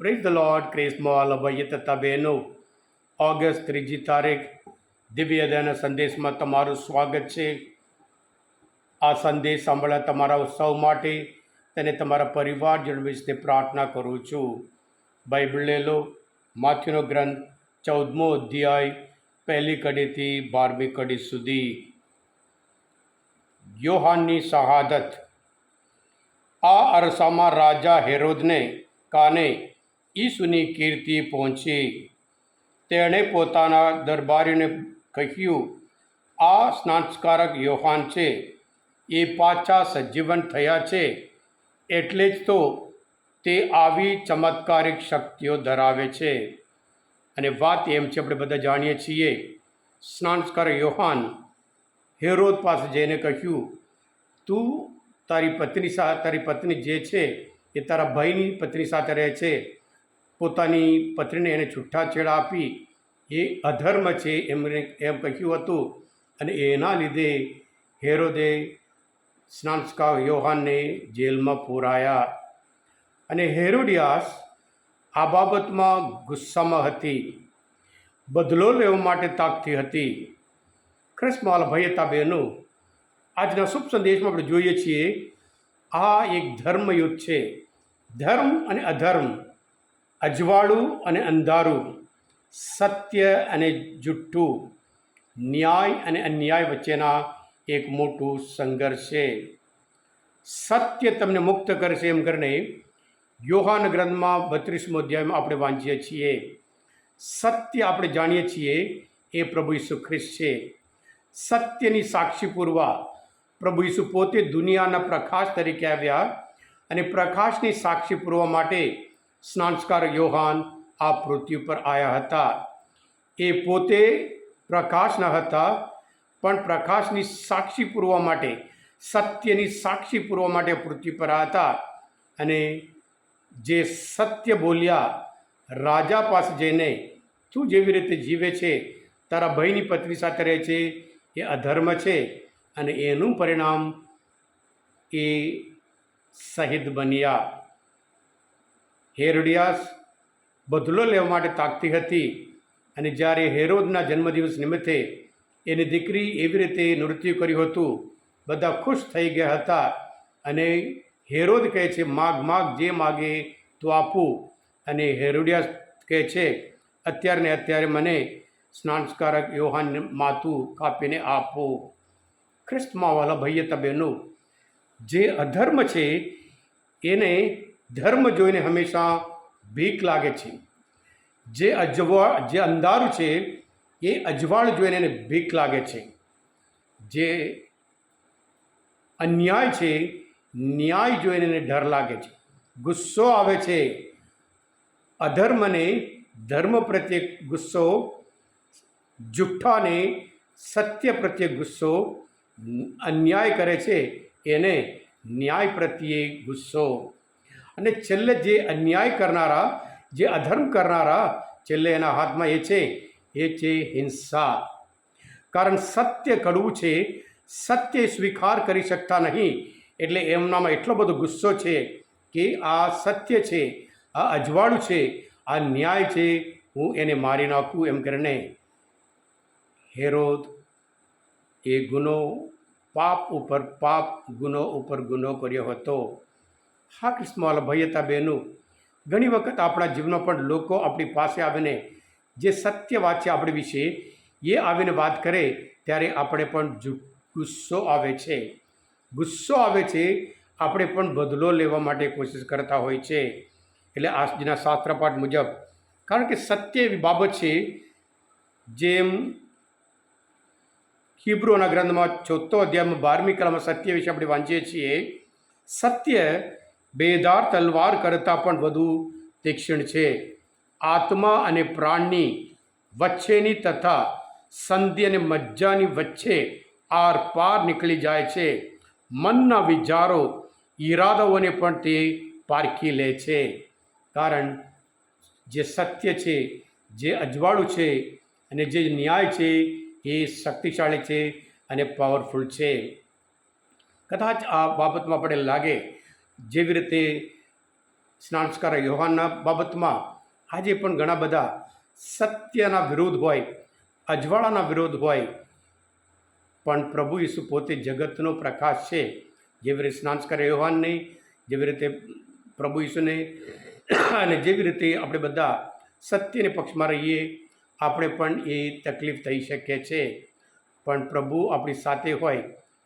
Praise the lord ક્રિસ્મોલ ભાઈ તથા બહેનો ઓગસ્ટ ત્રીજી તારીખ દિવ્યદાન સંદેશમાં તમારું સ્વાગત છે આ સંદેશ સાંભળ્યા તમારા સૌ માટે તેને તમારા પરિવારજન વિશે પ્રાર્થના કરું છું. બાઇબલ લે લો માથ્યુનો ગ્રંથ ચૌદમો અધ્યાય, પહેલી કડીથી બારમી કડી સુધી. યોહાનની શહાદત. આ અરસામાં રાજા હેરોદને કાને ઈસુની કીર્તિ પહોંચી. તેણે પોતાના દરબારીને કહ્યું, આ સ્નાનસ્કારક યોહાન છે. એ પાછા સજીવન થયા છે. એટલે જ તો તે આવી ચમત્કારિક શક્તિઓ ધરાવે છે. અને વાત એમ છે, આપણે બધા જાણીએ છીએ સ્નાનસ્કાર યોહાન, હેરોદ પાસે જઈને કહ્યું, તું તારી પત્ની સાથે તારી પત્ની જે છે, એ તારા ભાઈની પત્ની સાથે રહે છે. પોતાની પત્નીને એને છૂટાછેડા આપી. એ અધર્મ છે એમને એમ કહ્યું હતું. અને એના લીધે હેરોદે સ્નાનસ્કા યોહાનને જેલમાં પૂરાયા. અને હેરોડિયાસ આ બાબતમાં ગુસ્સામાં હતી. બદલો લેવા માટે તાકતી હતી. ખ્રિસ્માલ ભયતા બહેનો, આજના શુભ સંદેશમાં આપણે જોઈએ છીએ, આ એક ધર્મયુદ્ધ છે. ધર્મ અને અધર્મ. અજવાળું અને અંધારું, સત્ય અને જુઠ્ઠું, ન્યાય અને અન્યાય વચ્ચેના એક મોટું સંઘર્ષ છે. સત્ય તમને મુક્ત કરશે એમ કરીને યોહાન ગ્રંથમાં બત્રીસમો અધ્યાયમાં આપણે વાંચીએ છીએ. સત્ય આપણે જાણીએ છીએ એ પ્રભુ ઈસુ ખ્રિસ્ત છે. સત્યની સાક્ષી પૂરવા પ્રભુ ઈસુ પોતે દુનિયાના પ્રકાશ તરીકે આવ્યા અને પ્રકાશની સાક્ષી પૂરવા માટે સ્નાનસ્કાર યોહાન આ પૃથ્વી પર આવ્યા હતા એ પોતે પ્રકાશ ન હતા પણ પ્રકાશની સાક્ષી પૂરવા માટે સત્યની સાક્ષી પૂરવા માટે પૃથ્વી પર આવ્યા હતા અને જે સત્ય બોલ્યા રાજા પાસે જઈને તું જેવી રીતે જીવે છે તારા ભાઈની પત્ની સાથે રહે છે એ અધર્મ છે અને એનું પરિણામ એ શહીદ બન્યા હેરોડિયાસ બદલો લેવા માટે તાકતી હતી અને જ્યારે હેરોદના જન્મદિવસ નિમિત્તે એની દીકરી એવી રીતે નૃત્ય કર્યું હતું, બધા ખુશ થઈ ગયા હતા અને હેરોદ કહે છે, માગ માગ, જે માગે તો આપું. અને હેરોડિયાસ કહે છે, અત્યારે ને અત્યારે મને સ્નાનસ્કારક યોહાન માથું કાપીને આપો. ખ્રિસ્તમાં વાલા ભાઈએ તબેનું જે અધર્મ છે, એને ધર્મ જોઈને હંમેશા ભીખ લાગે છે. જે અજવા, જે અંધારું છે, એ અજવાળ જોઈને એને ભીખ લાગે છે. જે અન્યાય છે, ન્યાય જોઈને એને ડર લાગે છે. ગુસ્સો આવે છે. અધર્મને, ધર્મ પ્રત્યે ગુસ્સો, જુઠ્ઠાને સત્ય પ્રત્યે ગુસ્સો, અન્યાય કરે છે, એને ન્યાય પ્રત્યે ગુસ્સો. અને છેલ્લે જે અન્યાય કરનારા, જે અધર્મ કરનારા, છેલ્લે એના હાથમાં એ છે એ છે હિંસા. કારણ સત્ય કડવું છે, સત્ય સ્વીકાર કરી શકતા નહીં, એટલે એમનામાં એટલો બધો ગુસ્સો છે કે આ સત્ય છે, આ અજવાળું છે, આ ન્યાય છે, હું એને મારી નાખું એમ કરીને હેરોદ એ ગુનો, પાપ ઉપર પાપ, ગુનો ઉપર ગુનો કર્યો હતો. હા કૃષ્ણવાલા ભયતા બહેનું ઘણી વખત આપણા જીવનમાં પણ લોકો આપણી પાસે આવીને જે સત્ય વાત છે આપણી વિશે, એ આવીને વાત કરે ત્યારે આપણે પણ ગુસ્સો આવે છે. ગુસ્સો આવે છે, આપણે પણ બદલો લેવા માટે કોશિશ કરતા હોય છે. એટલે આજના શાસ્ત્રપાઠ મુજબ, કારણ કે સત્ય એવી બાબત છે, જેમ હિબ્રુના ગ્રંથમાં ચોથો અધ્યાયમાં બારમી કલામાં સત્ય વિશે આપણે વાંચીએ છીએ. સત્ય બેધાર તલવાર કરતાં પણ વધુ તીક્ષ્ણ છે. આત્મા અને પ્રાણની વચ્ચેની તથા સંધિ અને મજ્જાની વચ્ચે આર પાર નીકળી જાય છે. મનના વિચારો ઈરાદાઓને પણ તે પારખી લે છે. કારણ જે સત્ય છે, જે અજવાળું છે અને જે ન્યાય છે એ શક્તિશાળી છે અને પાવરફુલ છે. કદાચ આ બાબતમાં આપણે લાગે જેવી રીતે સ્નાનસ્કાર યોહાનના બાબતમાં આજે પણ ઘણા બધા સત્યના વિરોધ હોય, અજવાળાના વિરોધ હોય, પણ પ્રભુ ઈસુ પોતે જગતનો પ્રકાશ છે. જેવી રીતે સ્નાનસ્કાર યોહાનને, જેવી રીતે પ્રભુ ઈસુને, અને જેવી રીતે આપણે બધા સત્યને પક્ષમાં રહીએ, આપણે પણ એ તકલીફ થઈ શકે છે. પણ પ્રભુ આપણી સાથે હોય.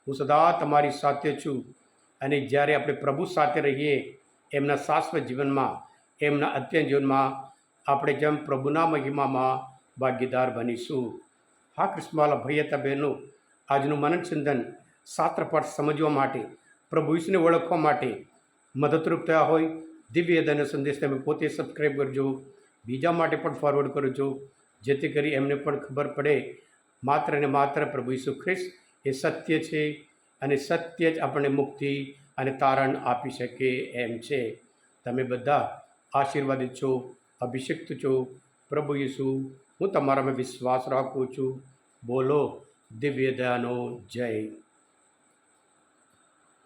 હું સદા તમારી સાથે છું. અને જ્યારે આપણે પ્રભુ સાથે રહીએ એમના શાશ્વત જીવનમાં, એમના અત્યંત જીવનમાં, આપણે જેમ પ્રભુના મહિમામાં ભાગીદાર બનીશું. હા કૃષ્ણવાલા ભૈયતા બહેનો, આજનું મનન ચિંતન શાસ્ત્ર પાઠ સમજવા માટે, પ્રભુ ઈશ્વરને ઓળખવા માટે મદદરૂપ થયા હોય દિવ્ય દન સંદેશ તમે પોતે સબસ્ક્રાઈબ કરજો. બીજા માટે પણ ફોરવર્ડ કરજો, જેથી કરી એમને પણ ખબર પડે. માત્ર ને માત્ર પ્રભુ ઈસુ ખ્રિસ્ત એ સત્ય છે. અને સત્ય જ આપણને મુક્તિ અને તારણ આપી શકે એમ છે. તમે બધા આશીર્વાદિત છો, અભિષિક્ત છો, પ્રભુ યસુ, હું તમારામાં વિશ્વાસ રાખું છું. બોલો, દિવ્ય દયાનો જય.